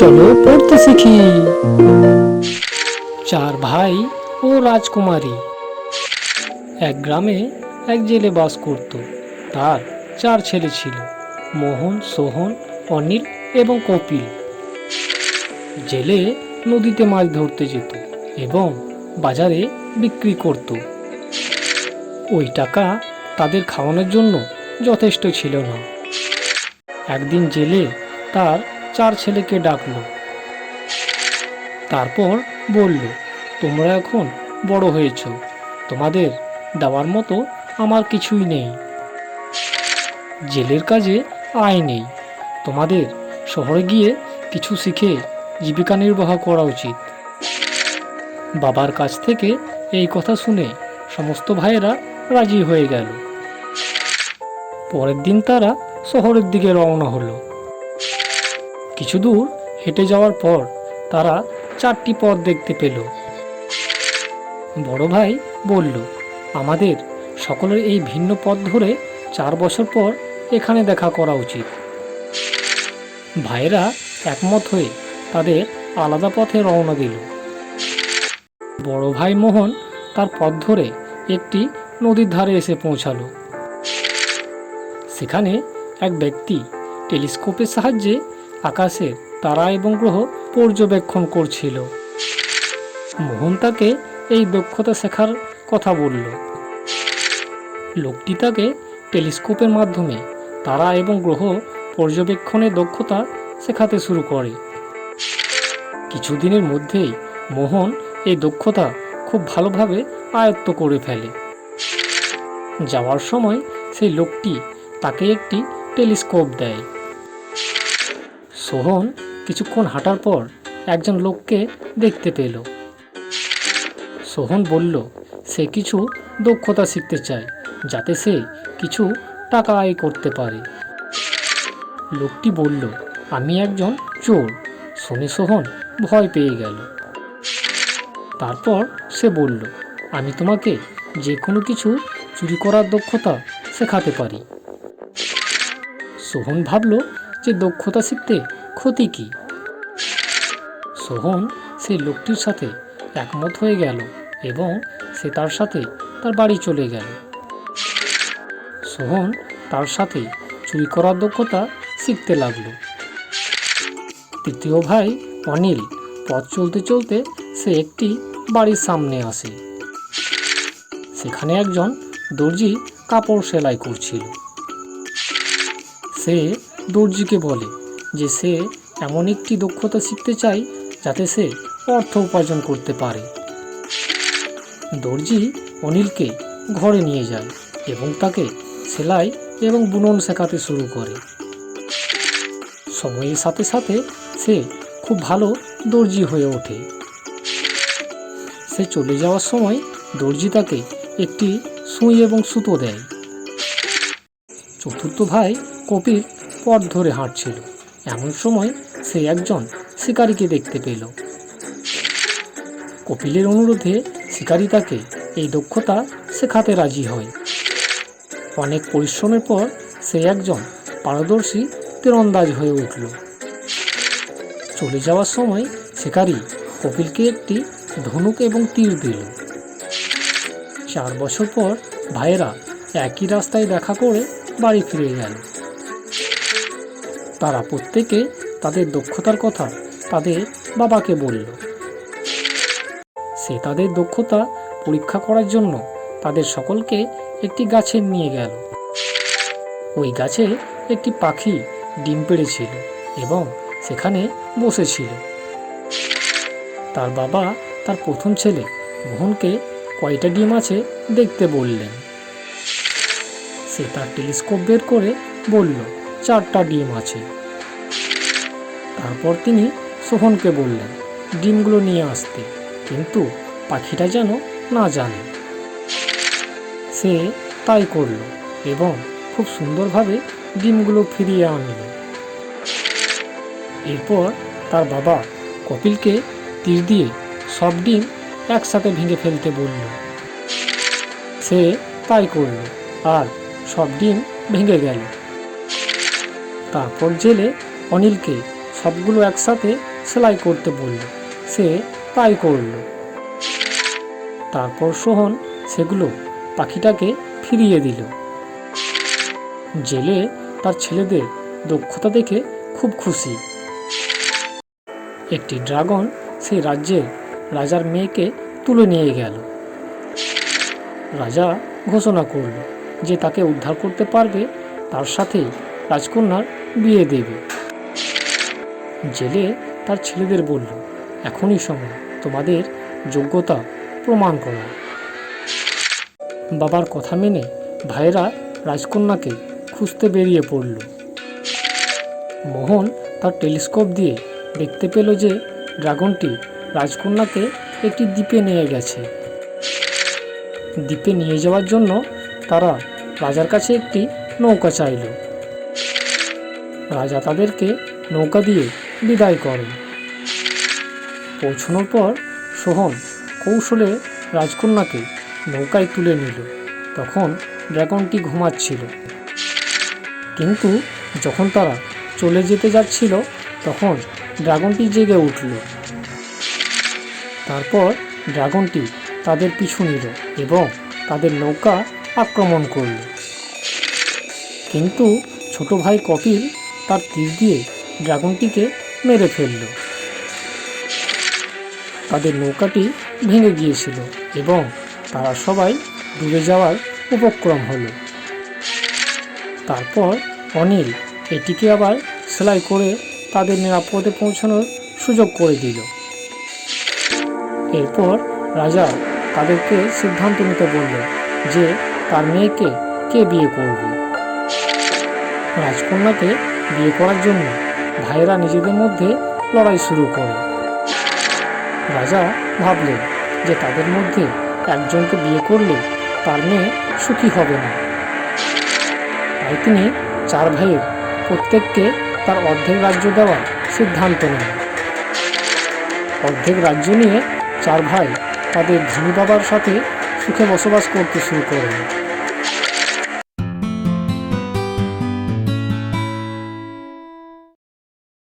চলো পড়তে শিখি চার ভাই ও রাজকুমারী। এক গ্রামে এক জেলে বাস করত। তার চার ছেলে ছিল, মোহন, সোহন, অনিল এবং কপিল। জেলে নদীতে মাছ ধরতে যেত এবং বাজারে বিক্রি করত। ওই টাকা তাদের খাওয়ানোর জন্য যথেষ্ট ছিল না। একদিন জেলে তার চার ছেলেকে ডাকলো। তারপর বলল, তোমরা এখন বড় হয়েছ। তোমাদের দেওয়ার মতো আমার কিছুই নেই। জেলের কাজে আয় নেই। তোমাদের শহরে গিয়ে কিছু শিখে জীবিকা নির্বাহ করা উচিত। বাবার কাছ থেকে এই কথা শুনে সমস্ত ভাইয়েরা রাজি হয়ে গেল। পরের দিন তারা শহরের দিকে রওনা হলো। কিছু দূর হেঁটে যাওয়ার পর তারা চারটি পথ দেখতে পেল। বড় ভাই বলল, আমাদের সকলের এই ভিন্ন পথ ধরে চার বছর পর এখানে দেখা করা উচিত। ভাইয়েরা একমত হয়ে তাদের আলাদা পথে রওনা দিল। বড় ভাই মোহন তার পথ ধরে একটি নদীর ধারে এসে পৌঁছালো। সেখানে এক ব্যক্তি টেলিস্কোপের সাহায্যে আকাশের তারা এবং গ্রহ পর্যবেক্ষণ করছিল। মোহন তাকে এই দক্ষতা শেখার কথা বলল। লোকটি তাকে টেলিস্কোপের মাধ্যমে তারা এবং গ্রহ পর্যবেক্ষণের দক্ষতা শেখাতে শুরু করে। কিছুদিনের মধ্যেই মোহন এই দক্ষতা খুব ভালোভাবে আয়ত্ত করে ফেলে। যাওয়ার সময় সেই লোকটি তাকে একটি টেলিস্কোপ দেয়। সোহন কিছুক্ষণ হাঁটার পর একজন লোককে দেখতে পেল। সোহন বলল, সে কিছু দক্ষতা শিখতে চায়, যাতে সে কিছু টাকা আয় করতে পারে। লোকটি বলল, আমি একজন চোর। শুনে সোহন ভয় পেয়ে গেল। তারপর সে বলল, আমি তোমাকে যে কোনো কিছু চুরি করার দক্ষতা শেখাতে পারি। সোহন ভাবল যে দক্ষতা শিখতে ক্ষতি কি? সোহন সেই লোকটির সাথে একমত হয়ে গেল এবং সে তার সাথে তার বাড়ি চলে গেল। সোহন তার সাথে চুরি করার দক্ষতা শিখতে লাগল। তৃতীয় ভাই অনিল পথ চলতে চলতে সে একটি বাড়ির সামনে আসে। সেখানে একজন দর্জি কাপড় সেলাই করছিল। সে দর্জিকে বলে যে সে এমন একটি দক্ষতা শিখতে চায় যাতে সে অর্থ উপার্জন করতে পারে। দর্জি অনিলকে ঘরে নিয়ে যায় এবং তাকে সেলাই এবং বুনন শেখাতে শুরু করে। সময়ের সাথে সাথে সে খুব ভালো দর্জি হয়ে ওঠে। সে চলে যাওয়ার সময় দর্জি তাকে একটি সুই এবং সুতো দেয়। চতুর্থ ভাই কপিল পথ ধরে হাঁটছিল। এমন সময় সে একজন শিকারীকে দেখতে পেল। কপিলের অনুরোধে শিকারী তাকে এই দক্ষতা শেখাতে রাজি হয়। অনেক পরিশ্রমের পর সে একজন পারদর্শী তীরন্দাজ হয়ে উঠল। চলে যাওয়ার সময় শিকারী কপিলকে একটি ধনুক এবং তীর দিল। চার বছর পর ভাইয়েরা একই রাস্তায় দেখা করে বাড়ি ফিরে গেল। তারা প্রত্যেকে তাদের দক্ষতার কথা তাদের বাবাকে বলল। সে তাদের দক্ষতা পরীক্ষা করার জন্য তাদের সকলকে একটি গাছে নিয়ে গেল। ওই গাছে একটি পাখি ডিম পেড়েছিল এবং সেখানে বসেছিল। তার বাবা, তার প্রথম ছেলে মোহনকে কয়টা ডিম আছে দেখতে বললেন। সে তার টেলিস্কোপ বের করে বলল চারটা ডিম আছে। তারপর তিনি সোহনকে বললেন, ডিমগুলো নিয়ে আসতে। কিন্তু পাখিটা যেন না জানে। সে তাই করল এবং খুব সুন্দরভাবে ডিমগুলো ফিরিয়ে আনল। এরপর তার বাবা কপিলকে তীর দিয়ে সব ডিম একসাথে ভেঙে ফেলতে বলল। সে তাই করল, আর সব ডিম ভেঙে গেল। তারপর জেলে অনিলকে সবগুলো একসাথে সেলাই করতে বলল। সে তাই করল। তারপর সোহন সেগুলো পাখিটাকে ফিরিয়ে দিল। জেলে তার ছেলেদের দক্ষতা দেখে খুব খুশি। একটি ড্রাগন সেই রাজ্যের রাজার মেয়েকে তুলে নিয়ে গেল। রাজা ঘোষণা করল যে তাকে উদ্ধার করতে পারবে তার সাথেই রাজকন্যার বিয়ে দেবে। জেলে তার ছেলেদের বলল, এখনই সময়, তোমাদের যোগ্যতা প্রমাণ করা। বাবার কথা মেনে ভাইয়েরা রাজকন্যাকে খুঁজতে বেরিয়ে পড়ল। মোহন তার টেলিস্কোপ দিয়ে দেখতে পেল যে ড্রাগনটি রাজকন্যাকে একটি দ্বীপে নিয়ে গেছে। দ্বীপে নিয়ে যাওয়ার জন্য তারা রাজার কাছে একটি নৌকা চাইল। রাজা তাদেরকে নৌকা দিয়ে বিদায় করেন। পৌঁছানোর পর সোহন কৌশলে রাজকন্যাকে নৌকায় তুলে নিল। তখন ড্রাগনটি ঘুমাচ্ছিল। কিন্তু যখন তারা চলে যেতে যাচ্ছিল, তখন ড্রাগনটি জেগে উঠল। তারপর ড্রাগনটি তাদের পিছু নিল এবং তাদের নৌকা আক্রমণ করল। কিন্তু ছোট ভাই কপিল তার তীর দিয়ে ড্রাগনটিকে মেরে ফেলল। তাদের নৌকাটি ভেঙে গিয়েছিল এবং তারা সবাই ডুবে যাওয়ার উপক্রম হলো। তারপর অনিল এটিকে আবার সেলাই করে তাদের নিরাপদে পৌঁছানোর সুযোগ করে দিল। এরপর রাজা তাদেরকে সিদ্ধান্ত নিতে বলল যে তার মেয়েকে কে বিয়ে করবে? রাজকন্যাকে বিয়ে করার জন্য ভাইয়েরা নিজেদের মধ্যে লড়াই শুরু করে। রাজা ভাবলেন যে তাদের মধ্যে একজনকে বিয়ে করলে তার মেয়ে সুখী হবে না। তাই তিনি চার ভাইয়ের প্রত্যেককে তার অর্ধেক রাজ্য দেওয়ার সিদ্ধান্ত নেন। অর্ধেক রাজ্য নিয়ে চার ভাই তাদের ধনী বাবার সাথে সুখে বসবাস করতে শুরু করেন।